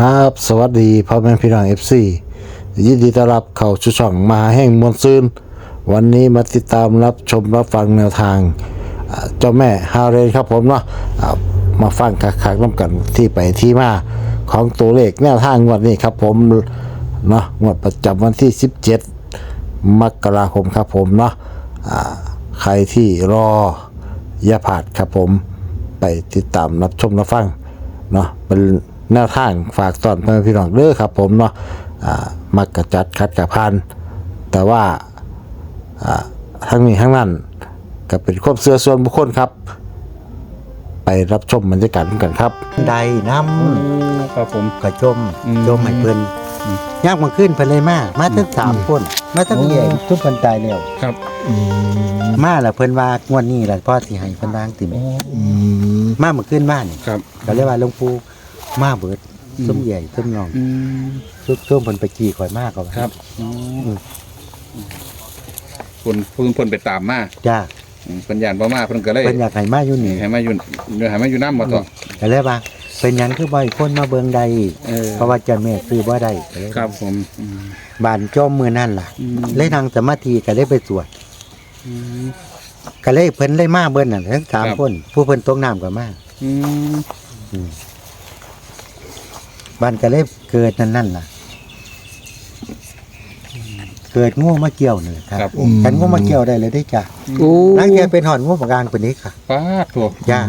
ครับ สวัสดีพ่อแม่พี่น้องเอฟซียินดีต้อนรับเข้าชูช่องมหาแห่งมวลซืนวันนี้มาติดตามรับชมรับฟังแนวทางเจ้าแม่ฮาเรนครับผมเนาะมาฟังคักๆน้ำกันที่ไปที่มาของตัวเลขแนวทางงวดนี้ครับผมเนาะงวดประจำวันที่ 17 มกราคมครับผมเนาะใครที่รออย่าผาดครับผมไปติดตามรับชมรับฟังเนาะเป็น แนวทางฝากตอนพ่อแม่พี่น้องเด้อครับ ผมเนาะอ่ามักกระจัดคัดกระพันแต่ว่าอ่าทั้งนี้ทั้งนั้นก็เป็นความเสื่อส่วนบุคคลครับ ไปรับชมบรรยากาศกันครับใดน้ครับผมำกระจมอืมจมให้เพิ่นยากมาขึ้นเพิ่นเลยมามาทั้งสามคนมาทั้งใหญ่ทุกคนตายแล้วครับมาแล้วเพิ่นว่างวดนี้ล่ะพ่อสิให้เพิ่นวางติแม่มามาขึ้นบ้านนี่ครับก็เลยว่าหลวงปู่ มาเบิดส้มใหญ่ส้มน้องอืมซุกส้มเพิ่นไปกี่ข่อยมากกว่าครับคนเพิ่นเพิ่นไปตามมาจ้าอืมเพิ่นยานบ่มาเพิ่นก็เลยเพิ่นอยากให้มาอยู่นี่ให้มาอยู่ให้มาอยู่น้ำบ่ต่อก็เลยว่าเป็นหยังคือบ่ให้คนมาเบิ่งใดเออเพราะว่าเจ้าแม่ซื้อบ่ได้ก็เลยครับผมอืมบ้านจอมมือนั่นล่ะอืมเลยนั่งสมาธิก็เลยไปสวดอืมก็เลยเพิ่นเลยมาเบิ่นน่ะทั้งสามครับคนผู้เพิ่นตกน้ำก็มาอืม บ้านก็เลยเกิดนั่นนั่นล่ะ เกิดงูมาเกี่ยวนี่ครับครับผม กันงูมาเกี่ยวได้เลยได้จ้ะโอ้นั่งแกเป็นหอนงูปากกลางคนนี้ค่ะป้าดตัว จ้า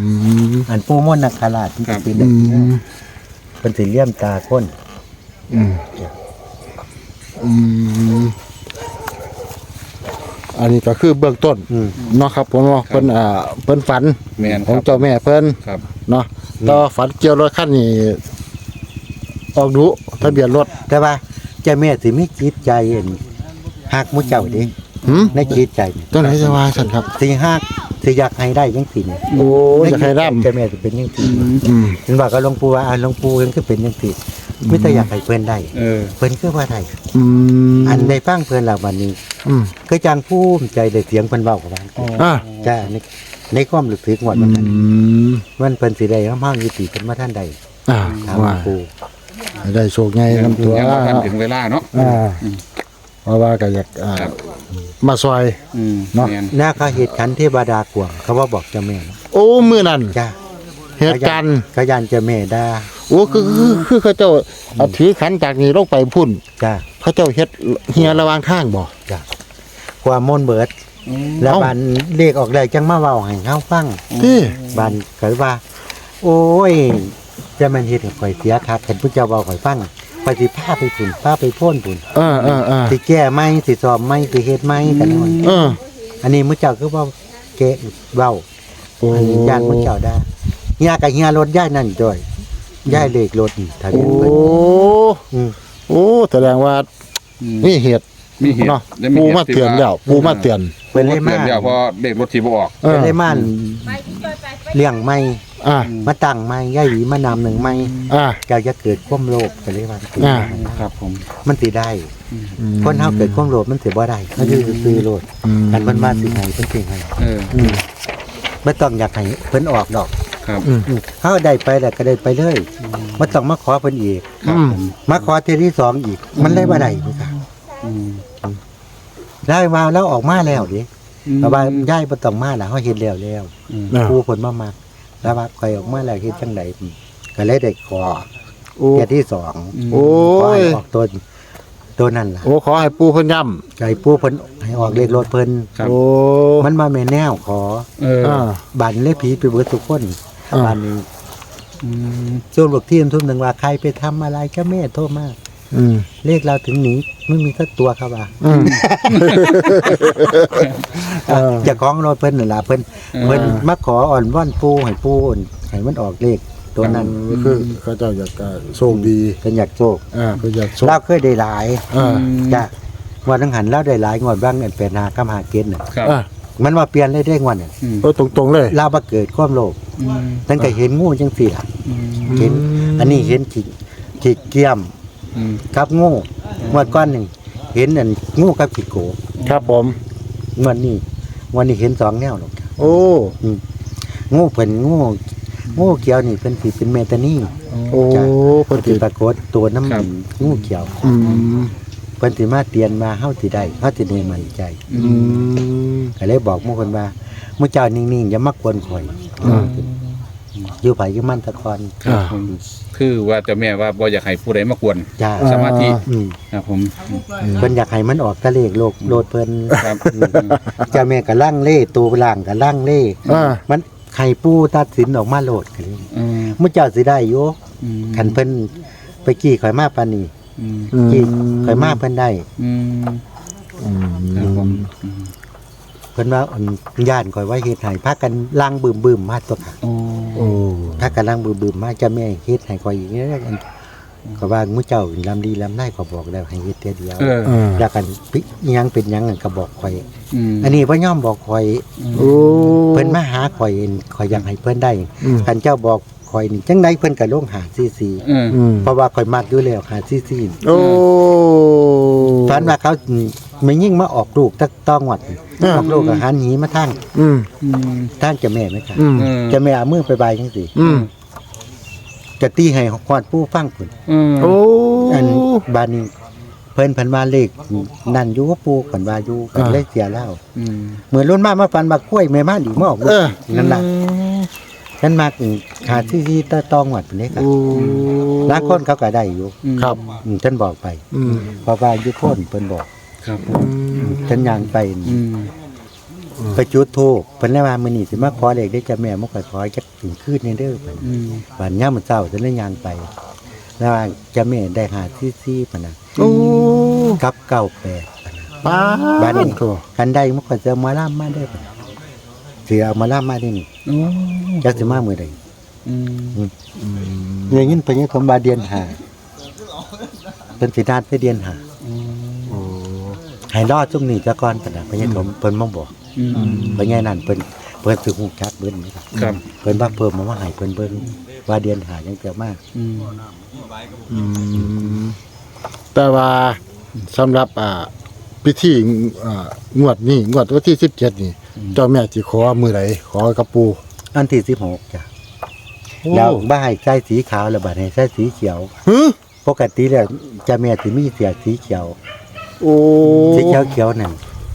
อันปูม่อนนักคาราชที่ครับ เป็นเด็กเป็นสีเลี่ยมตาคนอืมอืมอันนี้ก็คือเบื้องต้นอืมเนาะครับผมเนาะเพิ่นอ่าเพิ่นฝันแม่นของครับเจ้าแม่เพิ่นครับ เนาะแต่ว่าฝันเกี่ยวรถคันนี้ ออกดูทะเบียนรถแต่ว่าเจ้าแม่สิมีจิตใจเห็นหักหมุเจ้าเด้หืมในจิตใจนี่ตัวไหนจะว่าฉันครับ สิหักสิอยากให้ได้จังซี่นี่โอ้ยอยากให้ร่เจ้าแม่สิเป็นจังซี่ำอืมเห็นว่าก็หลวงปู่ว่าอ่าหลวงปู่เพิ่นคือเป็นจังซี่มีแต่อยากให้เพิ่นได้เออเพิ่นคือว่าได้อืมอันได้ฟังเพิ่นแล้ววันนี้อืมคือจังภูมิใจได้เสียงเพิ่นเว้ากับว่าอะจ้าในในความรู้สึกว่าอืมันนั้นมมันเพิ่นสิได้ห้ามยุติเพิ่นมาท่านใดอ่าถามหล ว่าวงปู่ได้โชคไงน้ำตัวยังบ่ทันถึงเวลาเนาะอ่าเพราะว่าก็อยากอ่าครับมาซอย อืมเนาะ แม่นหน้าเขาเหตุขันเทวดากวงเขาว่าบอกเจ้าแม่นะโอ้มือนั่นจ้าเหตุการณ์เขายันเจ้าแม่ด่าโอ้คือคือคือเขาเจ้าเอาถือขันจากนี้ลงไปพุ่น จ้าเขาเจ้าเฮ็ดเฮียระหวางทางบ่ จ้าความมนต์เบิดอืมแล้วเอ้า บันเลขออกได้จังมาเว้าให้เฮาฟัง ที่บันก็ว่า โอ้ยเจะมันเฮ็ดให้ข่อยเสียคักเห็นผู้เจ้าเว้าข่อยฟังข่อยสิพาไปพุ่นพาไปโพ่นพุ่นเออเออเออสิแก้ไหมสิสอบไหมสิเฮ็ดไหมกันนั่นเอออันนี้มื้อเจ้าคือว่าแกะเว้าโอ้อันนี้ย่านมื้อเจ้าได้เฮียกับเฮียรถย่ายนั่นด้วยย่ายเลขรถนี่ทะเบีโอ้ยนเพิ่นอืมโอ้แสดงว่าอืมนี่เหตุมีเหตุเนาะและปูเหมาตุที่เตือนแล้วปูมาเตือน เพิ่นเลยเตืมาอนแล้วเพราะเด็กรถที่บ่ออก เอเพิ่อนเลยมาเลี้ยงไม้ อ่ามาตั้งไม้ย่ายหวีมานำหนึ่งไม้อ่า เจ้าจะเกิดความโลภก็เลยว่าอ่า ครับผม มันสิได้อืมคนเฮาเกิดความโลภมันสิบ่ได้เขาคือซื้อโลดอืมอันเพิ่นว่าสิให้เพิ่นสิให้เออ อืมบ่ต้องอยากให้เพิ่นออกดอกครับ อืม อืมเฮาได้ไปแล้วก็ได้ไปเลยบ่ต้องมาขอเพิ่นอีกครับผม มาขอเที่ยที่สองอีก มันเลยบ่ได้พี่ค่ะอืมได้มาแล้วออกมาแล้วดิอืมเพราะว่าย้ายบ่ต้องมาแล้วเฮาเฮ็ดแล้วแล้วอืม อ่าผู้เพิ่นมามัก แล้วว่าข่อยออกมาแล้วเฮ็ดจังไดก็เลยได้ขอโอ้เที่ยที่สองโอ้ขอให้ยออกตัวตัวนั่นล่ะโอ้ขอให้ปูเพิ่นย่ไก่ผู้เพิ่นให้ออกเลขรถเพิ่นครับำโอ้มันมาแม่นแนวขอเอออ่า บันเลขผีไปเบิดทุกคนอ่า บันนี้ อืมช่วงลูกทีมทุ่มหนึ่งว่าใครไปทำอะไรก็แม่โทษมาก อืมเลขเราถึงหนีไม่มีสักตัวครับว่าอืม เออ เจะคล้าของรถเพิ่นนั่นล่ะเพิ่นเพิ่นมาขออ่อนว่อนปูให้ปูอ่อนให้มันออกเลขตัวนั้นคือเขาเจ้าอยากจะโชคดีเพิ่นอยากโชคอ่าเขาอยากโชคเราเคยได้หลายอ่าจ้ะงวดทั้งหันเราได้หลายงวดบ้างอันเป็นหากำหาเกณฑ์น่ะครับอ่ามันว่าเปลี่ยนเลยได้งวดน่ะอืมโอ้ตรงๆเลย เราบ่เกิดความโลภอืมตั้งแต่เห็นงูจังสี่ล่ะ อืม เห็น อันนี้เห็นขีขีเกียม อืมกับงูงวดก้อนหนึ่งเห็นอันงูกับขีโกครับผมงวดนี้งวดนี้เห็นสองแนวหรอกโอ้ งูเพิ่นงูงูเขียวนี่เป็นสีเป็นเมตานี่โอ้โอ้จ้ะเพิ่นสิสิปรากฏตัวน้ำครับงูเขียวอืมเพิ่นสิมาเตียนมาเฮาสิได้เฮาสิได้มั่นใจอืม ก็เลยบอกหมู่เพิ่นว่าหมู่เจ้านิ่งๆอย่ามากวนข่อยอืม อยู่ไผอยู่มันตะคอนครับผม คือว่าเจ้าแม่ว่าบ่อยากให้ผู้ใดมากวน จ้าสมาธิ อืมครับผม เพิ่นอยากให้มันออกตะเลขโลกโลดเพิ่นครับ อืมเจ้าแม่ก็ล่างเล่ตัวล่างก็ล่างเล่ อ่า มันไข่ปูตัดสินออกมาโลดกันเลยอืมหมู่เจ้าสิได้อยู่อืมคันเพิ่นไปกี่ข่อยมาปานนี้อืมอืม กี่ข่อยมาเพิ่นได้ อืมอืมครับผมอืมเพิ่นว่าอันย่านข่อยว่าเฮ็ดให้พากันล่างบึมๆมาตัวค่ะ โอ้ โอ้พากันล่างบึมๆมาเจ้าแม่เฮ็ดให้ข่อยอีกแล้วกันก็ว่าหมู่เจ้าลำดีลำได้ก็บอกแล้วให้เฮ็ดเทื่อเดียวเอออ่าแล้วกันปิอิหยังเป็นหยังนั่นก็บอกข่อยอืมอันนี้พ่อย่อมบอกข่อยโอ้เพิ่นมาหาข่อยเองข่อยอยากให้เพิ่นได้อืมคันเจ้าบอกข่อยนี่จังไดเพิ่นก็ลงหาซีซีเอออืมเพราะว่าข่อยมักอยู่แล้วหาซีซีโอ้ฝันว่าเขา ไม่ยิ่งมาออกลูกตักต้องวัดออกลูกอาหารหนีมาทางอืมอืมทางเจะแม่ไหมครับอืมเออเจะแม่เอามือไปบายจังซี่อืม จะตีให้ฮอดผู้ฟังพุ่นอืมโอ้ อันบานนี้เพิ่นเพันมาเลขนั่นอยู่กับปู่เพิ่นว่าอยู่ก็เลยเสียแล้วอืมเหมือนรุ่นมามาฟันมากล้วยแม่มาดีมาออกลูเอกอนั่นล่ะฉันมากหาซีซีตะตองวัดพุ่นเด้ครับโอ้บางคนเขาก็ได้อยู่ครับ อืมฉันบอกไปอืมเพราะว่าอยู่โพ่นเพิ่นบอก ครับผมฉันย่างไปอืมไปจุดธูปเพิ่นเลยว่ามื้อนี้สิมาขอเลขได้จ้ะแม่บ่ค่อยขอจักถึงคืนนี่เด้อเพิ่น อืมบัดยามมื้อเช้าฉันเลยย่างไป แล้วว่าจ้ะแม่ได้หาที่ซี่พุ่นน่ะโอ้กับ98พุ่นน่ะป้าบ้านนี้โถ่คันได้มันก็จะมาล่ามมาได้อพุ่นน่ะสิเอามาล่ามมาได้นี่โอ้จักสิมามื้อใดอืมอย่างนี้เพิ่นยังผมมาเดือนห้าเพิ่นสินัดไปเดือนห้าโอ้ ให้รอดซุ่มนี้ซะก่อนพุ่นน่ะเพิ่นยังผมเพิ่นมาบอกอืมเพิ่นไงนั่นเพิ่นเพิ่นสิฮู้จักเบิ่นนี่ครับครับ เพิ่นว่าเพิ่มมาว่าให้เพิ่นเบิ่งว่าเดือนหายังเกิดมากอืมอืมแต่ว่าสำหรับอ่าพิธีอ่างวดนี้งวดวันที่สิบเจ็ดนี่ เจ้าแม่สิขอมือไหนขอกระปู อันที่16จ้ะแล้วบ้าให้ใส่สีขาวแล้วบัดให้ใส่สีเขียว ฮึ ปกติแล้วเจะแม่สิมีเสียสีเขียว โอ้สีเขียวเขียวนั่น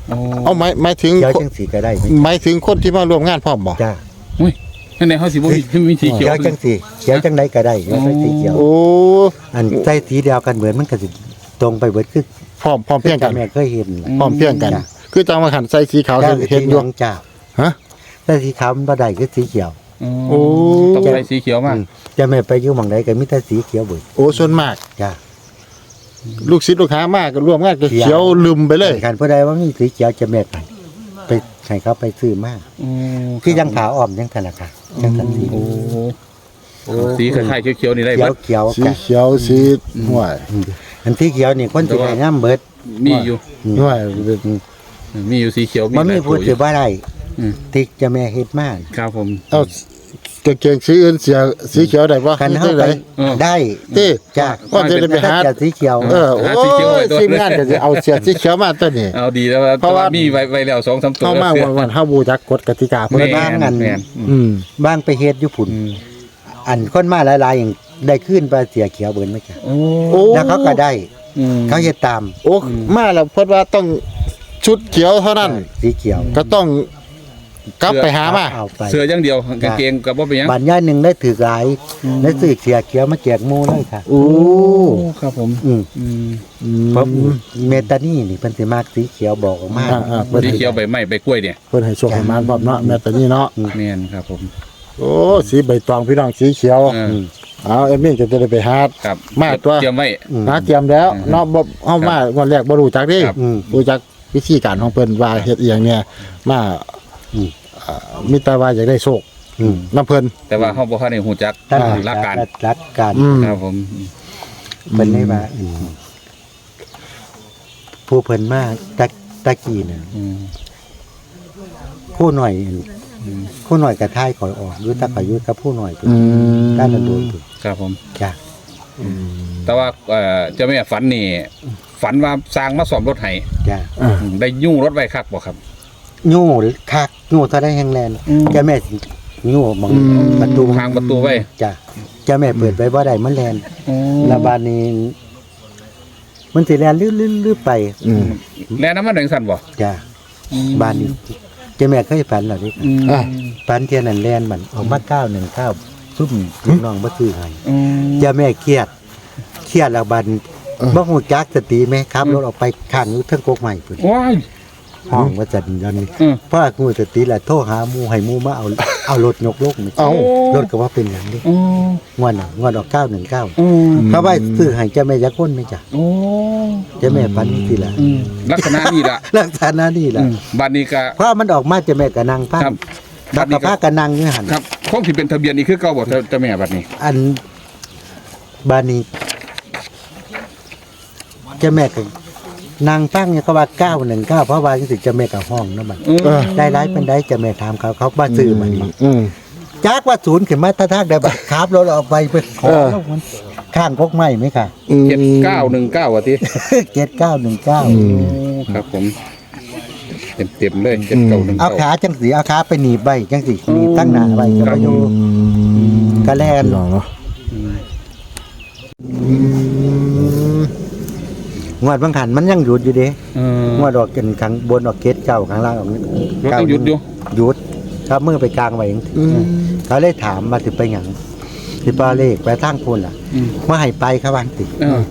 โอ้เอาหมายหมายถึงเขียวจังสีก็ได้ไหมหมายถึงคนที่มาร่วมงานพร้อมบ่จ้าอุ้ยนั่นไหนเขาสิบ่มีมีสีเขียวเขียวจังสีเขียวจังไดก็ได้แล้วใส่สีเขียวโอ้อันใส่สีเดียวกันเหมือนมันก็สิตรงไปเบิดคือพร้อมพร้อมเพรียงกัเจ้านแม่เคยเห็นน่ะพร้อมเพรียงกันจ้ะคือจังมาขันใส่สีขาวจ้าเห็นอยู่จ้าฮะใส่สีขาวมันบ่ได้คือสีเขียวโอ้ต้องใส่สีเขียวมากอืมเจะแม่ไปอยู่หม่องใดก็มีแต่สีเขียวเบิดโอ้ส่วนมากจ้า ลูกศิษย์ลูกหามากก็ร่วมงานก็เขียวเขียวลืมไปเลยคันผู้ใดว่ามีสีเขียวเจะแม่ไปไปให้เขาไปซื้อมาโอ้คือยังขาวอ่อมยังธนาคารยังสันสีโอ้สีคล้ายๆเขียวๆนี่ได้เขีเบิยวดเขียวสีกันเขียวสีห่วยอันที่เขียวนี่คนสิให้น้ำเบิดมีอยู่ห่วยมีอยู่สีเขียวมันหลามียพูดตัวอสิยู่ว่าได้อืมที่เจะแม่เฮ็ดมาครับผมเอา กางเกงสีอื่นเสียสีเขียวได้บ่คันนี่เฮาได้ไปไหนเออได้เต้จ้าว่าจะได้ไปหาแต่สีเขียวเออโอ้หาสีเขียวไว้ยตัวทีมงานก็จะเอาเสียสีเขียวมาตัวนี้ เอาดีแล้วว่าเพราะว่ามีไว้ไว้แล้วสองสามตัวเข้ามาสื้อวันวันๆเฮาบูจักกฎกติกาแม่เพิ่นบ้านนั่นแม่นอืมบ้างไปเฮ็ดอยู่พุ่น อืมอันคนมาหลายๆอย่างได้ขึ้นไปเสียเขียวเบิดไหมจ้ะโอ้โอ้แล้วเขาก็ได้ อืม เขาเฮ็ดตามโอ้มาแล้วเพิ่นว่าต้องชุดเขียวเท่านั้น สีเขียว ก็ต้อง กลับไปหามาเอาไปเสื้ออย่างเดียวกางเกงกับว่าเป็นหยังบัตรย่อยหนึ่งได้ถือหลายได้ซื้อเสียเขียวมาแจกหมูเลยค่ะโอ้ครับผมอืมอืมเพราะเมตานี่นี่เพิ่นสิมากสีเขียวบอกออกมาอ่าๆเพิ่นสีเขียวใบไม้ใบกล้วยเนี่ยเพิ่นให้โชคให้มานพร้อมเนาะแม่แต่นี่เนาะแม่นครับผมโอ้สีใบตองพี่น้องสีเขียวเออเอาเอมมี่ก็จะได้ไปหาครับมาตัวเตรียมไว้ หาเตรียมแล้วเนาะบ่เฮามาวันแรกบ่รู้จักเดิครับอืมรู้จักวิธีการของเพิ่นว่าเฮ็ดอีหยังเนี่ยมา อืมอ่ามีแต่ว่าอยากได้โชคอืมนํเพิ่นแต่ว่าเฮาบ่ทันได้ฮู้จักตั้งหลักการรักการอืม ครับผม เพิ่นได้ว่าอืมผู้เพิ่นมาตะตะกี้น่ะอืมผู้หน่อยผู้หน่อยกระท้ายข่อยออกอยู่ตะข่อยอยู่กับผู้หน่อยอืม ด้านนั้นโดนพุ่นครับผม จ้ะแต่ว่าเอ่อเจ้าแม่ฝันนี่ ฝันว่าสร้างมาซ่อมรถให้จ้ะอ่าอืมได้ยุ่งรถไว้คักบ่ครับ โย่คักโย่เท่าได้แห้งแลนอืมจ้ะแม่สิงูมองประตูทางประตูไว้จ้ะเจ้าแม่เปิดไว้บ่ได้มันแลนแล้วบานนี้มันสิแลนลื่นๆๆไปอืมแล้วน้ำมันแดงสั่นบ่จ้ะบานนี้เจ้าแม่เคยฝันเหรอดิอะ ฝันเที่ยนั้นแลนมันออกมา919ซุ่มลูกน้องบ่ซื้อให้ อืมเจ้าแม่เครียด เครียดแล้วบัดบ่ฮู้จักสติแม่ครับรถออกไปข้างอยู่เทิงกกใหม่พุ่นว้าย ห้องว่าจันยันนี้อืมเพราะงูสติแหละโทรหาหมู่ให้หมู่มาเอาเอารถยกลกนี่เอา รถก็ว่าเป็นหยังดิโอ้งวดน่ะงวดออก919อืมเขาว่าซื้อให้เจ้าแม่ยักษ์คนไหมจ้ะโอ้เจ้าแม่ฝันนี่ล่ะอืมลักษณะนี่ล่ะลักษณะนี่ล่ะอืมบัดนี้ก็ เพราะมันออกมาเจ้าแม่ก็นั่งฟังครับบักกะพาก็นั่งอยู่หั่นครับคงสิเป็นทะเบียนนี่คือเก่าบ่เจ้าเจ้าแม่บัดนี้ อันบานนี้เจ้าแม่ก็ นางฟังเนี่ยก็ว่าเก้าหนึ่งเก้าเพราะว่าจังสิเจ้าแม่กับห้องเนาะมันเออเออได้ร้ายเป็นได้เจ้าแม่ถามเขาเขาบ้าซื้อมันมาอืมจากว่าศูนย์ขึ้นมาท่าทางได้บัดครับรถออกไปไปขอเออแล้วมันข้างกกไม้ไหมค่ะอืมเจ็ดเก้าหนึ่งเก้าอะทีเจ็ดเก้าหนึ่งเก้าครับผมเต็มเต็มๆเลยเจ็ดเก้าหนึ่งเอาเก้าขาจังสีเอาขาไปหนีบใบจังสีหนีบตั้งหน้าใบก็ครัไปบอยู่ก็แล่นพี่น้อ งเนาะงวดบางขันมันยังหยุดอยู่เด้เออ งวดออกกันข้างบนออกเกตเก้าข้างล่างออกรถต้องหยุดอยู่ หยุดครับมือไปกลางไว้จังซี้อืมเขาเลยถามมาถึงไปหยังที่ปาเลขไปทางพุ่นล่ะอืมมาให้ไปครับวันติเออ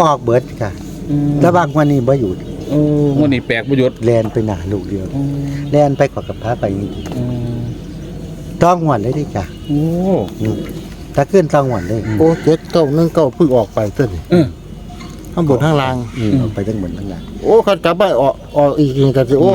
ออกเบิดค่ะอืมแล้วบางวันนี้บ่หยุดโอ้วันนี้แปลกประโยชน์แลนไปหนาลูกเดียวแลนไปกอดกับพระไปจริงๆต้องหวนเลยดิจ้ะโอ้ อืมถ้าขึ้นต้องหวนเลย โอ้เจ็ดเก้าหนึ่งเก้าเพิ่งออกไปเต้นเออ ข้างบนข้างล่างอืมออกไปทั้งหมดทั้งหลังโอ้ขันกลับไปออกออกอีกทีกันสิโอ้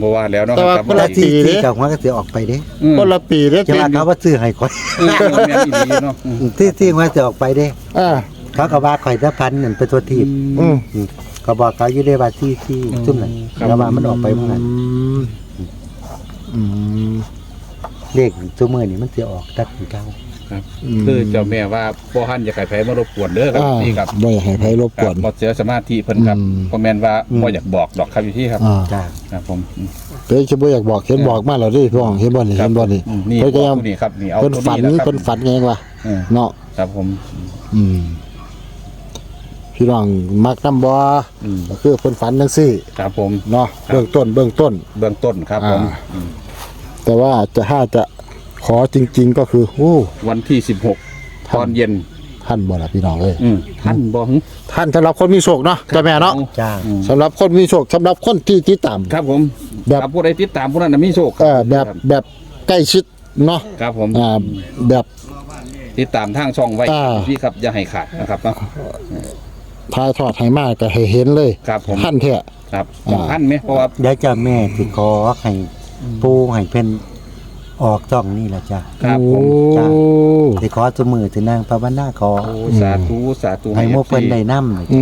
บ่ว่าแล้วเนาะแต่ว่าครับคนละที่ปีเด้ ที่กับหัวก็เสียออกไปเด้อืมคนละปีเด้จะว่าเขาว่าซื้อให้ข่อยเออแม่นอีหลีเนาะอืมที่ที่หัวเสียออกไปเด้ อ่าเขาก็ว่าข่อยตะพันนั่นเป็นตัวทีบอืมอืมก็บอกเขาอยู่ได้ว่าที่ที่ซุ่มนั่นแล้วว่ามันออกไปเมื่อไหร่อืมอืมเลขซุ่มมือนี่มันเสียออกตัดถึงเก้า ครับคือเจ้าแม่ว่าบ่หันอย่าให้ไผมารบกวนเด้อครับอ่านี่ครับบ่อยากให้ไผรบกวนบ่เสียสมาธิเพิ่นครับอืม บ่แม่นว่าบ่อยากบอกดอกครับพี่ครับอ่าจ้าครับผมอืม เพิ่นสิบ่อยากบอกเห็นบอกมาแล้วดิพี่น้องเห็นบ่นี่ครัเห็นบ่นี่อืมนี่เพิ่นก็ยังตัวนี้ครับนี่เอาเพิ่นตัวฝันนี้นะครับ เพิ่นฝันไงวะเออเนาะครับผม อืมพี่น้องมักนำบ่อืม ก็คือเพิ่นฝันจังซี่ครับผม เนาะเบื้องต้นเบื้องต้น เบื้องต้นครับผมอ่าแต่ว่าจะถ้าจะ ขอจริง ๆ ก็คือโอ้วันที่16ตอนเย็นท่านบ่ล่ะพี่น้องเอ้ยอืมท่านบ่หึท่านสำหรับคนมีโชคเนาะเจ้าแม่เนาะจ้าสำหรับคนมีโชคสำหรับคนที่ติดตาม ครับผมแบบ ครับผู้ใดติดตามผู้นั้นน่ะมีโชคเออแบบแบบใกล้ชิดเนาะครับผมอ่าแบบ ติดตามทางช่องไว้อ่า พี่ครับอย่าให้ขาดนะครับเนาะทายทอดให้มากก็ให้เห็นเลยครับผมท่านแท้ ครับอ่า ท่านไหมเพราะว่าเดี๋ยวเจ้าแม่สิขอให้ปูให้เพิ่น ออกจ้องนี่แหละจ้าครับผมโอ้จ้าสิขอสมือสินางภาวนาขอโอ้สาธุสาธุให้โมเพิ่นได้นำอื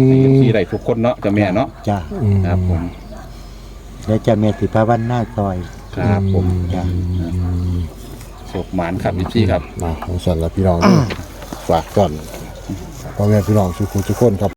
มให้ที่ได้ทุกคนเนาะเจ้าแม่เนาะจ้าครับผมเดี๋ยวเจ้าแม่สิภาวนาซอยครับผมจ้าโชคหมานครับพี่ครับ มาของสันละพี่น้อง ฝากก่อนพ่อแม่พี่น้องทุกคนทุกคนครับ